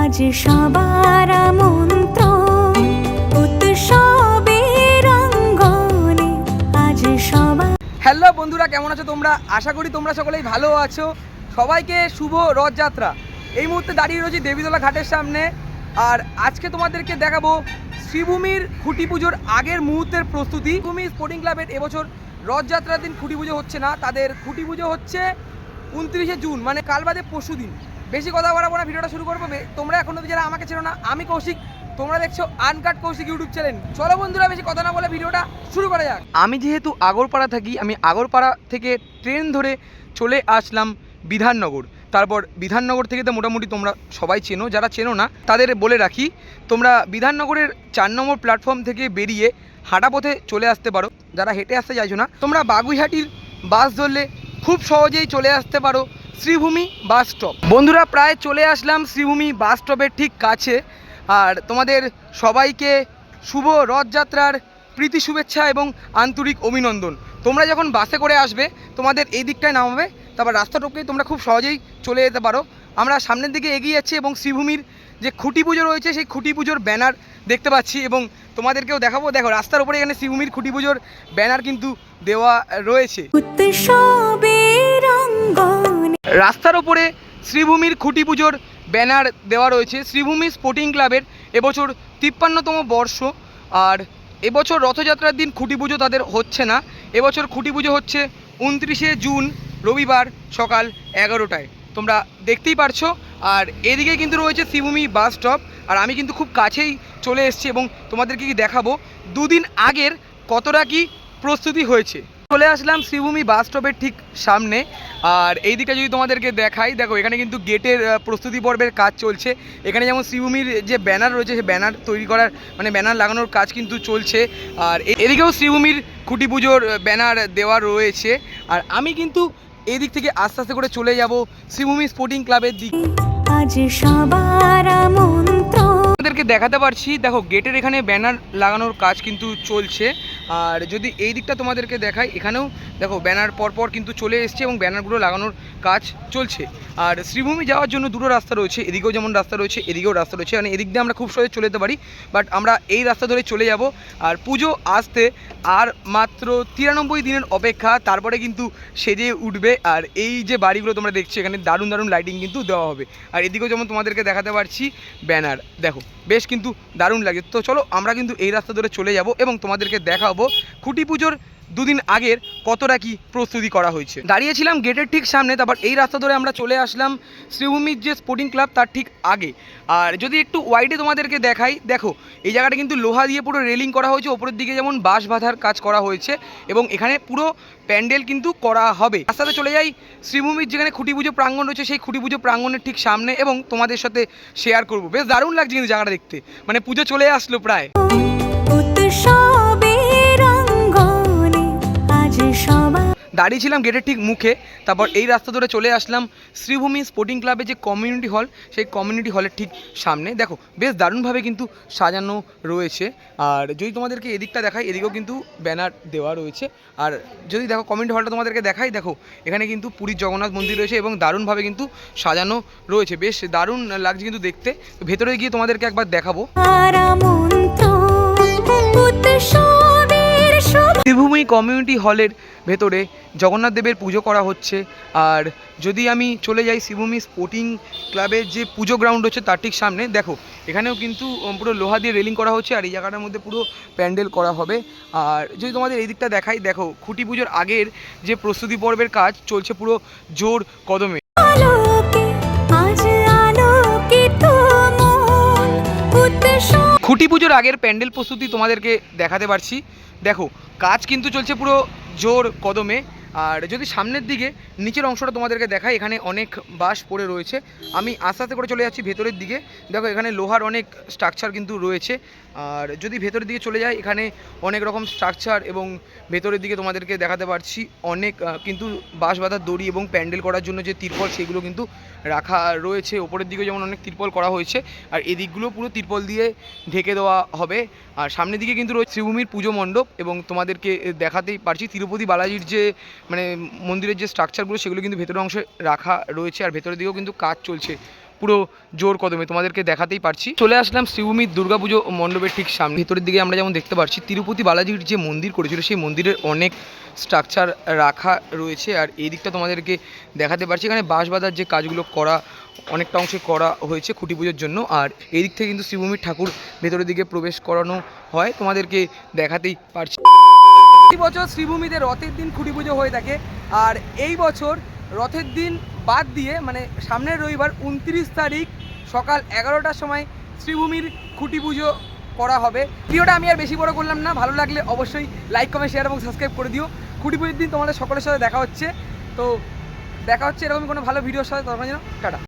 আজ সবার সবার হ্যালো বন্ধুরা, কেমন আছো তোমরা? আশা করি তোমরা সকলেই ভালো আছো। সবাইকে শুভ রথযাত্রা। এই মুহূর্তে দাঁড়িয়ে রয়েছি দেবীতলা ঘাটের সামনে। আর আজকে তোমাদেরকে দেখাবো শ্রীভূমির খুঁটি পুজোর আগের মুহূর্তের প্রস্তুতি। ভূমি স্পোর্টিং ক্লাবের এবছর রথযাত্রার দিন খুঁটি পুজো হচ্ছে না। তাদের খুঁটি পুজো হচ্ছে উনত্রিশে জুন মানে কাল বাদে পরশু দিন। বেশি কথা বাড়াবো না, ভিডিওটা শুরু করব। তোমরা এখন অবধি যারা আমাকে চেনো না, আমি কৌশিক। তোমরা দেখছ আনকাট কৌশিক ইউটিউব চ্যানেল চলো বন্ধুরা, বেশি কথা না বলে ভিডিওটা শুরু করা যাক। আমি যেহেতু আগরপাড়া থাকি, আমি আগরপাড়া থেকে ট্রেন ধরে চলে আসলাম বিধাননগর। তারপর বিধাননগর থেকে তো মোটামুটি তোমরা সবাই চেনো, যারা চেনো না, তাদের বলে রাখি, তোমরা বিধাননগরের চার নম্বর প্ল্যাটফর্ম থেকে বেরিয়ে হাঁটা পথে চলে আসতে পারো। যারা হেঁটে আসতে চাইছো না, তোমরা বাগুইহাটির বাস ধরলে খুব সহজেই চলে আসতে পারো শ্রীভূমি বাস স্টপ। বন্ধুরা, প্রায় চলে আসলাম শ্রীভূমি বাস স্টপের ঠিক কাছে। আর তোমাদের সবাইকে শুভ রথযাত্রার প্রীতি শুভেচ্ছা এবং আন্তরিক অভিনন্দন। তোমরা যখন বাসে করে আসবে, তোমাদের এই দিকটায় নামাবে, তারপর রাস্তা টপকেই তোমরা খুব সহজেই চলে যেতে পারো। আমরা সামনের দিকে এগিয়ে যাচ্ছি এবং শ্রীভূমির যে খুঁটি পুজো রয়েছে, সেই খুঁটি পুজোর ব্যানার দেখতে পাচ্ছি এবং তোমাদেরকেও দেখাবো। দেখো, রাস্তার উপরে এখানে শ্রীভূমির খুঁটি পুজোর ব্যানার কিন্তু দেওয়া রয়েছে। রাস্তার ওপরে শ্রীভূমির খুঁটি পুজোর ব্যানার দেওয়া রয়েছে। শ্রীভূমি স্পোর্টিং ক্লাবের এবছর তিপ্পান্নতম বর্ষ। আর এবছর রথযাত্রার দিন খুঁটি পুজো তাদের হচ্ছে না। এবছর খুঁটি পুজো হচ্ছে উনত্রিশে জুন, রবিবার সকাল এগারোটায়। তোমরা দেখতেই পারছ। আর এদিকে কিন্তু রয়েছে শ্রীভূমি বাস স্টপ। আর আমি কিন্তু খুব কাছেই চলে এসেছি এবং তোমাদেরকে কি দেখাবো? দুদিন আগের কতটা কি প্রস্তুতি হয়েছে? চলে আসলাম শ্রীভূমি বাস স্টপের ঠিক সামনে। আর এই দিকটা যদি তোমাদেরকে দেখাই দেখো এখানে কিন্তু গেটের প্রস্তুতি পর্বের কাজ চলছে। এখানে যেমন শ্রীভূমির যে ব্যানার রয়েছে সে ব্যানার তৈরি করার মানে ব্যানার লাগানোর কাজ কিন্তু চলছে। আর এদিকেও শ্রীভূমির খুঁটি পুজোর ব্যানার দেওয়া রয়েছে। আর আমি কিন্তু এই দিক থেকে আস্তে আস্তে করে চলে যাব শ্রীভূমি স্পোর্টিং ক্লাবের দিকে। আজ সবার আমন্ত্রণ। আপনাদেরকে দেখাতে পারছি দেখো গেটের এখানে ব্যানার লাগানোর কাজ কিন্তু চলছে। আর যদি এই দিকটা তোমাদেরকে দেখাই এখানেও দেখো, ব্যানার পরপর কিন্তু চলে এসছে এবং ব্যানারগুলো লাগানোর কাজ চলছে। আর শ্রীভূমি যাওয়ার জন্য দুটো রাস্তা রয়েছে, এদিকেও যেমন রাস্তা রয়েছে, এদিকেও রাস্তা রয়েছে। মানে এদিক দিয়ে আমরা খুব সহজে চলে যেতে পারি বাট আমরা এই রাস্তা ধরে চলে যাব। আর পুজো আসতে আর মাত্র তিরানব্বই দিনের অপেক্ষা, তারপরে কিন্তু সেজে উঠবে। আর এই যে বাড়িগুলো তোমরা দেখছ, এখানে দারুণ দারুণ লাইটিং কিন্তু দেওয়া হবে। আর এদিকেও যেমন তোমাদেরকে দেখাতে পারছি, ব্যানার। দেখো, বেশ কিন্তু দারুণ লাগে। তো চলো, আমরা কিন্তু এই রাস্তা ধরে চলে যাব এবং তোমাদেরকে দেখাবো খুঁটি পুজোর দুদিন আগের কতটা কি প্রস্তুতি করা হয়েছে। দাঁড়িয়েছিলাম গেটের ঠিক সামনে, তারপর এই রাস্তা ধরে আমরা চলে আসলাম শ্রীভূমির যে স্পোর্টিং ক্লাব তার ঠিক আগে। আর যদি একটু ওয়াইডে তোমাদেরকে দেখাই, দেখো, এই জায়গাটা কিন্তু লোহা দিয়ে পুরো রেলিং করা হয়েছে, ওপরের দিকে যেমন বাঁশ বাঁধার কাজ করা হয়েছে, এবং এখানে পুরো প্যান্ডেল কিন্তু করা হবে। রাস্তাতে চলে যাই, শ্রীভূমির যেখানে খুঁটি পুজো প্রাঙ্গণ রয়েছে, সেই খুঁটি পুজো প্রাঙ্গণের ঠিক সামনে, এবং তোমাদের সাথে শেয়ার করব। বেশ দারুণ লাগছে কিন্তু জায়গাটা দেখতে। মানে পুজো চলে আসলো প্রায়। দাঁড়িয়েছিলাম গেটের ঠিক মুখে তারপর এই রাস্তা ধরে চলে আসলাম শ্রীভূমি স্পোর্টিং ক্লাবে যে কমিউনিটি হল সেই কমিউনিটি হলের ঠিক সামনে। দেখো বেশ দারুণভাবে কিন্তু সাজানো রয়েছে। আর যদি তোমাদেরকে এদিকটা দেখাই এদিকেও কিন্তু ব্যানার দেওয়া রয়েছে। আর যদি দেখো কমিউনিটি হলটা তোমাদেরকে দেখাই দেখো এখানে কিন্তু পুরীর জগন্নাথ মন্দির রয়েছে এবং দারুণভাবে কিন্তু সাজানো রয়েছে। বেশ দারুণ লাগছে কিন্তু দেখতে। ভেতরে গিয়ে তোমাদেরকে একবার দেখাবো। শ্রীভূমি কমিউনিটি হলের ভেতরে জগন্নাথ দেবের পুজো করা হচ্ছে। আর যদি আমি চলে যাই শ্রীভূমি স্পোর্টিং ক্লাবের যে পুজো গ্রাউন্ড হচ্ছে তার ঠিক সামনে দেখো এখানেও কিন্তু পুরো লোহা দিয়ে রেলিং করা হচ্ছে আর এই জায়গাটার মধ্যে পুরো প্যান্ডেল করা হবে। আর যদি তোমাদের এই দিকটা দেখাই দেখো খুঁটি পুজোর আগের যে প্রস্তুতি পর্বের কাজ চলছে পুরো জোর কদমে। খুঁটি পুজোর আগের প্যান্ডেল প্রস্তুতি তোমাদেরকে দেখাতে পারছি। দেখো কাজ কিন্তু চলছে পুরো জোর কদমে আর যদি সামনের দিকে, নিচের অংশটা তোমাদেরকে দেখাই, এখানে অনেক বাঁশ পড়ে রয়েছে। আমি আস্তে আস্তে করে চলে যাচ্ছি ভেতরের দিকে। দেখো, এখানে লোহার অনেক স্ট্রাকচার কিন্তু রয়েছে। আর যদি ভেতরের দিকে চলে যায় এখানে অনেক রকম স্ট্রাকচার এবং ভেতরের দিকে তোমাদেরকে দেখাতে পারছি অনেক কিন্তু বাঁশ বাঁধার দড়ি এবং প্যান্ডেল করার জন্য যে তিরপল, সেগুলো কিন্তু রাখা রয়েছে। ওপরের দিকে যেমন অনেক তিরপল করা হয়েছে, আর এদিকগুলো পুরো তিরপল দিয়ে ঢেকে দেওয়া হবে। আর সামনের দিকে কিন্তু রয়েছে শ্রীভূমির পুজো মণ্ডপ এবং তোমাদেরকে দেখাতেই পারছি। তিরুপতি বালাজির যে মানে মন্দিরের যে স্ট্রাকচারগুলো সেগুলো কিন্তু ভেতরের অংশে রাখা রয়েছে আর ভেতরের দিকেও কিন্তু কাজ চলছে। পুরো জোর কদমে তোমাদেরকে দেখাতেই পারছি। চলে আসলাম শ্রীভূমির দুর্গাপুজো মণ্ডপের ঠিক সামনে। ভেতরের দিকে আমরা যেমন দেখতে পাচ্ছি তিরুপতি বালাজির যে মন্দির করেছিল, সেই মন্দিরের অনেক স্ট্রাকচার রাখা রয়েছে। আর এই দিকটা তোমাদেরকে দেখাতে পারছি। এখানে বাঁশ বাঁধার যে কাজগুলো করা, অনেকটা অংশে করা হয়েছে খুঁটি পুজোর জন্য। আর এই দিক থেকে কিন্তু শ্রীভূমির ঠাকুর ভেতরের দিকে প্রবেশ করানো হয়। তোমাদেরকে দেখাতেই পারছি। এই বছর শ্রীভূমিতে রথের দিন খুঁটি পুজো হয়ে থাকে। আর এই বছর রথের দিন বাদ দিয়ে মানে সামনের রবিবার উনত্রিশ তারিখ সকাল এগারোটার সময় শ্রীভূমির খুঁটি পুজো করা হবে। ভিডিওটা আমি আর বেশি বড় করলাম না। ভালো লাগলে অবশ্যই লাইক কমেন্ট শেয়ার এবং সাবস্ক্রাইব করে দিও। খুঁটি পুজোর দিন তোমাদের সকলের সাথে দেখা হচ্ছে। তো দেখা হচ্ছে এরকম কোনো ভালো ভিডিওর সাথে। তখন যেন টাটা।